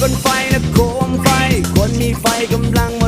บนไฟนะโคมไฟ คนมีไฟกำลัง